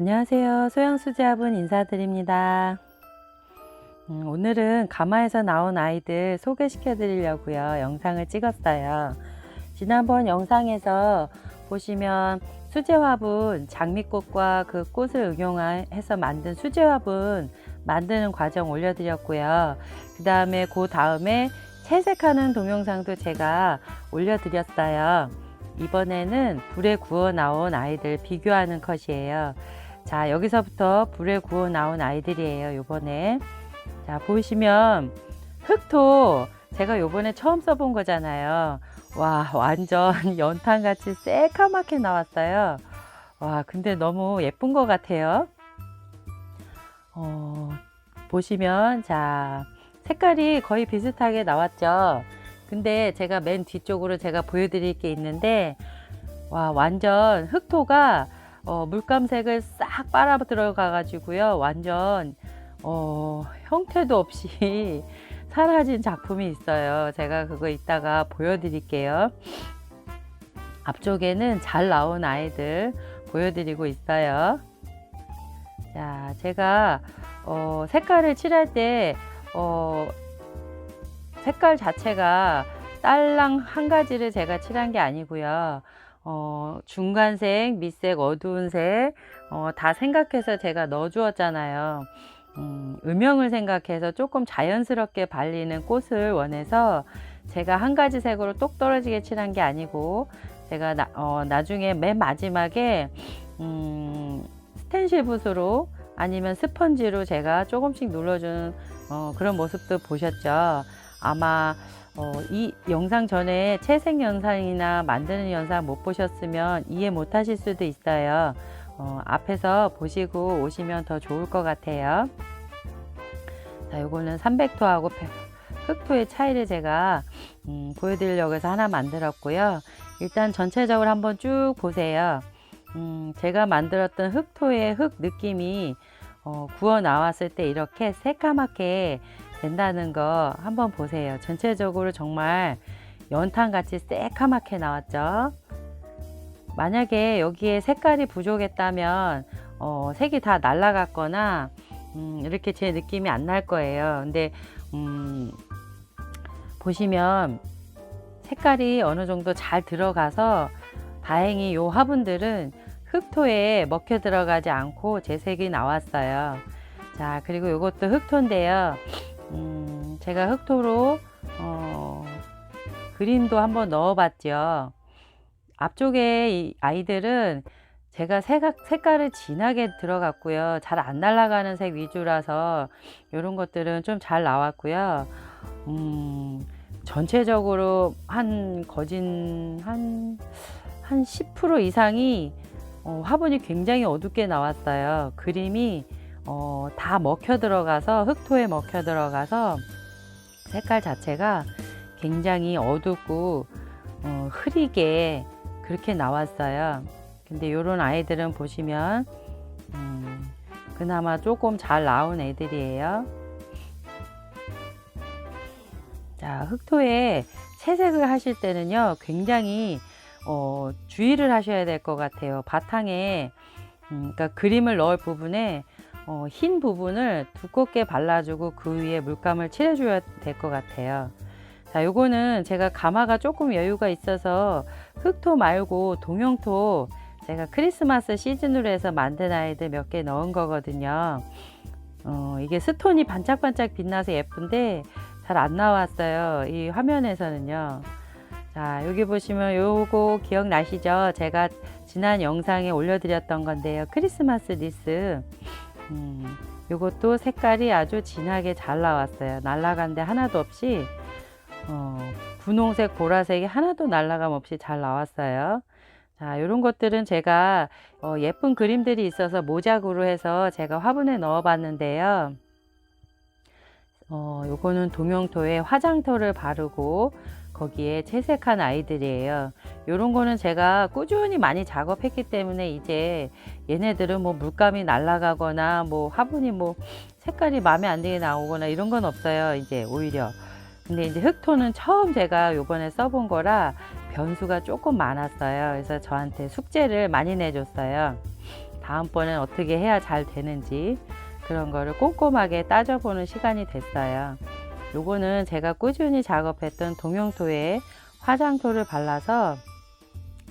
안녕하세요. 소양수제합은 인사드립니다. 음, 오늘은 가마에서 나온 아이들 소개시켜 드리려고요. 영상을 찍었어요. 지난번 영상에서 보시면 수제화분 장미꽃과 그 꽃을 응용해서 만든 수제화분 만드는 과정 올려드렸고요. 그 다음에 그 다음에 채색하는 동영상도 제가 올려드렸어요. 이번에는 불에 구워 나온 아이들 비교하는 컷이에요. 자, 여기서부터 불에 구워 나온 아이들이에요. 요번에. 자, 보시면 흑토 제가 요번에 처음 써본 거잖아요. 와, 완전 연탄같이 새까맣게 나왔어요. 와, 근데 너무 예쁜 것 같아요. 어, 보시면, 자, 색깔이 거의 비슷하게 나왔죠. 근데 제가 맨 뒤쪽으로 제가 보여드릴 게 있는데, 와, 완전 흑토가 어, 물감색을 싹 빨아 들어가 가지고요. 완전 어, 형태도 없이 사라진 작품이 있어요. 제가 그거 이따가 보여드릴게요. 앞쪽에는 잘 나온 아이들 보여드리고 있어요. 자, 제가 어, 색깔을 칠할 때 어, 색깔 자체가 딸랑 한 가지를 제가 칠한 게 아니고요. 어, 중간색, 밑색, 어두운 색, 어, 다 생각해서 제가 넣어 주었잖아요. 음, 음영을 생각해서 조금 자연스럽게 발리는 꽃을 원해서 제가 한 가지 색으로 똑 떨어지게 칠한 게 아니고 제가 나, 어, 나중에 맨 마지막에 음, 스텐실 붓으로 아니면 스펀지로 제가 조금씩 눌러주는 어, 그런 모습도 보셨죠. 아마 어, 이 영상 전에 채색 영상이나 만드는 영상 못 보셨으면 이해 못 하실 수도 있어요. 어, 앞에서 보시고 오시면 더 좋을 것 같아요. 자, 요거는 300토하고 흑토의 차이를 제가 음, 보여드리려고 해서 하나 만들었고요. 일단 전체적으로 한번 쭉 보세요. 음, 제가 만들었던 흑토의 흑 느낌이 어, 구워 나왔을 때 이렇게 새까맣게 된다는 거 한번 보세요. 전체적으로 정말 연탄같이 새까맣게 나왔죠. 만약에 여기에 색깔이 부족했다면 어, 색이 다 날아갔거나 음, 이렇게 제 느낌이 안 날 거예요. 근데 음, 보시면 색깔이 어느 정도 잘 들어가서 다행히 요 화분들은 흑토에 먹혀 들어가지 않고 제 색이 나왔어요. 자, 그리고 이것도 흑토인데요. 음, 제가 흑토로 어, 그림도 한번 넣어봤죠. 앞쪽에 이 아이들은 제가 색각, 색깔을 진하게 들어갔고요. 잘 안 날아가는 색 위주라서 이런 것들은 좀 잘 나왔고요. 음, 전체적으로 한 거진 한, 한 10% 이상이 어, 화분이 굉장히 어둡게 나왔어요. 그림이 어, 다 먹혀 들어가서 흑토에 먹혀 들어가서 색깔 자체가 굉장히 어둡고 어, 흐리게 그렇게 나왔어요. 근데 이런 아이들은 보시면 음, 그나마 조금 잘 나온 애들이에요. 자, 흑토에 채색을 하실 때는요, 굉장히 어, 주의를 하셔야 될 것 같아요. 바탕에 음, 그러니까 그림을 넣을 부분에 어, 흰 부분을 두껍게 발라주고 그 위에 물감을 칠해줘야 될 것 같아요. 자, 요거는 제가 가마가 조금 여유가 있어서 흑토 말고 동영토 제가 크리스마스 시즌으로 해서 만든 아이들 몇 개 넣은 거거든요. 어, 이게 스톤이 반짝반짝 빛나서 예쁜데 잘 안 나왔어요. 이 화면에서는요. 자, 여기 보시면 요거 기억나시죠? 제가 지난 영상에 올려드렸던 건데요. 크리스마스 리스. 음, 요것도 색깔이 아주 진하게 잘 나왔어요. 날라간 데 하나도 없이 어, 분홍색, 보라색이 하나도 날라감 없이 잘 나왔어요. 자, 이런 것들은 제가 어, 예쁜 그림들이 있어서 모작으로 해서 제가 화분에 넣어 봤는데요. 어, 요거는 동영토에 화장토를 바르고 거기에 채색한 아이들이에요. 요런 거는 제가 꾸준히 많이 작업했기 때문에 이제 얘네들은 뭐 물감이 날아가거나 뭐 화분이 뭐 색깔이 마음에 안 들게 나오거나 이런 건 없어요. 이제 오히려. 근데 이제 흑토는 처음 제가 요번에 써본 거라 변수가 조금 많았어요. 그래서 저한테 숙제를 많이 내줬어요. 다음번엔 어떻게 해야 잘 되는지 그런 거를 꼼꼼하게 따져보는 시간이 됐어요. 요거는 제가 꾸준히 작업했던 동용토에 화장토를 발라서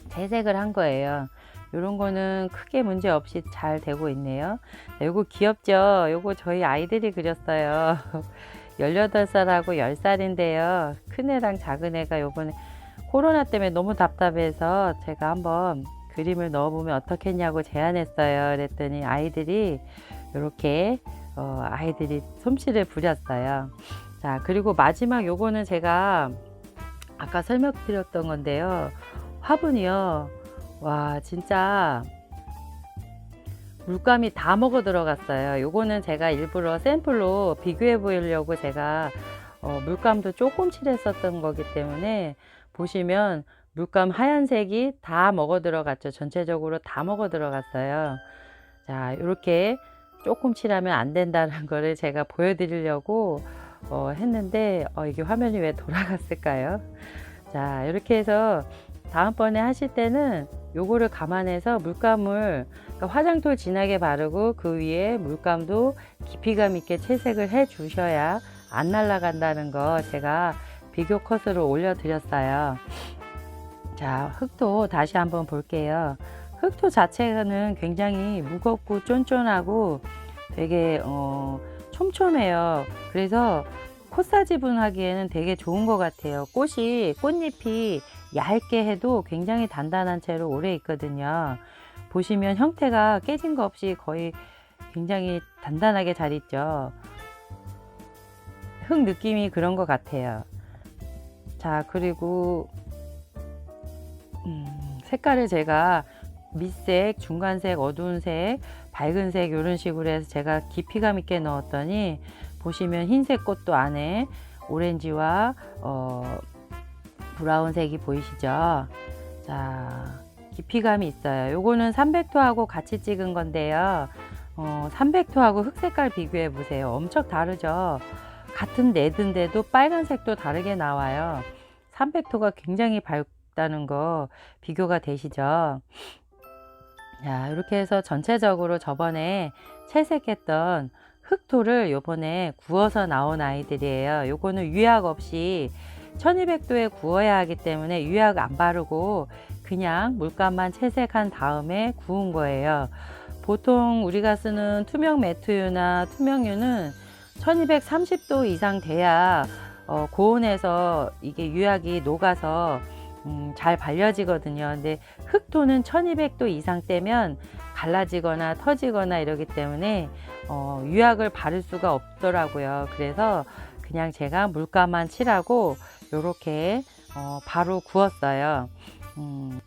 재색을 한 거예요. 요런 거는 크게 문제 없이 잘 되고 있네요. 요거 귀엽죠? 요거 저희 아이들이 그렸어요. 18살하고 10살인데요. 큰애랑 작은애가 요번에 코로나 때문에 너무 답답해서 제가 한번 그림을 넣어보면 어떻겠냐고 제안했어요. 그랬더니 아이들이 이렇게 어, 아이들이 솜씨를 부렸어요. 자 그리고 마지막 요거는 제가 아까 설명드렸던 건데요. 화분이요. 와 진짜 물감이 다 먹어 들어갔어요. 요거는 제가 일부러 샘플로 비교해 보려고 제가 어, 물감도 조금 칠했었던 거기 때문에 보시면 물감 하얀색이 다 먹어 들어갔죠. 전체적으로 다 먹어 들어갔어요. 자, 이렇게 조금 칠하면 안 된다는 거를 제가 보여드리려고 어, 했는데 어, 이게 화면이 왜 돌아갔을까요? 자, 이렇게 해서 다음번에 하실 때는 요거를 감안해서 물감을 그러니까 화장토 진하게 바르고 그 위에 물감도 깊이감 있게 채색을 해 주셔야 안 날아간다는 거 제가 비교 컷으로 올려 드렸어요. 자, 흙도 다시 한번 볼게요. 흙토 자체는 굉장히 무겁고 쫀쫀하고 되게 어, 촘촘해요. 그래서 콧사지분 하기에는 되게 좋은 것 같아요. 꽃이 꽃잎이 얇게 해도 굉장히 단단한 채로 오래 있거든요. 보시면 형태가 깨진 거 없이 거의 굉장히 단단하게 잘 있죠. 흙 느낌이 그런 것 같아요. 자, 그리고 음, 색깔을 제가 밑색, 중간색, 어두운 색, 밝은 색 이런 식으로 해서 제가 깊이감 있게 넣었더니 보시면 흰색 꽃도 안에 오렌지와 어, 브라운색이 보이시죠? 자, 깊이감이 있어요. 요거는 300토하고 같이 찍은 건데요. 어, 300토하고 흑색깔 비교해 보세요. 엄청 다르죠? 같은 레드인데도 빨간색도 다르게 나와요. 300토가 굉장히 밝다는 거 비교가 되시죠? 자, 이렇게 해서 전체적으로 저번에 채색했던 흑토를 요번에 구워서 나온 아이들이에요. 요거는 유약 없이 1200도에 구워야 하기 때문에 유약 안 바르고 그냥 물감만 채색한 다음에 구운 거예요. 보통 우리가 쓰는 투명 매트유나 투명유는 1230도 이상 돼야 어, 고온에서 이게 유약이 녹아서 음, 잘 발려지거든요. 근데 흑토는 1200도 이상 되면 갈라지거나 터지거나 이러기 때문에 어, 유약을 바를 수가 없더라고요. 그래서 그냥 제가 물감만 칠하고 요렇게 어, 바로 구웠어요. 음,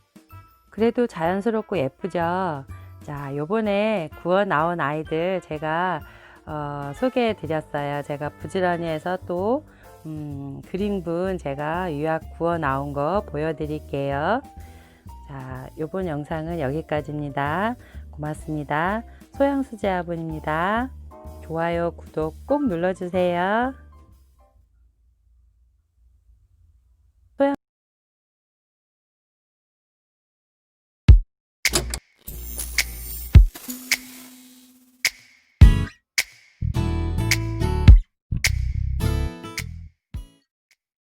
그래도 자연스럽고 예쁘죠. 자, 요번에 구워 나온 아이들 제가 어, 소개해 드렸어요. 제가 부지런히 해서 또 음, 그림분 제가 유약 구워 나온 거 보여드릴게요. 자, 요번 영상은 여기까지입니다. 고맙습니다. 소양수제화분입니다. 좋아요, 구독 꼭 눌러주세요.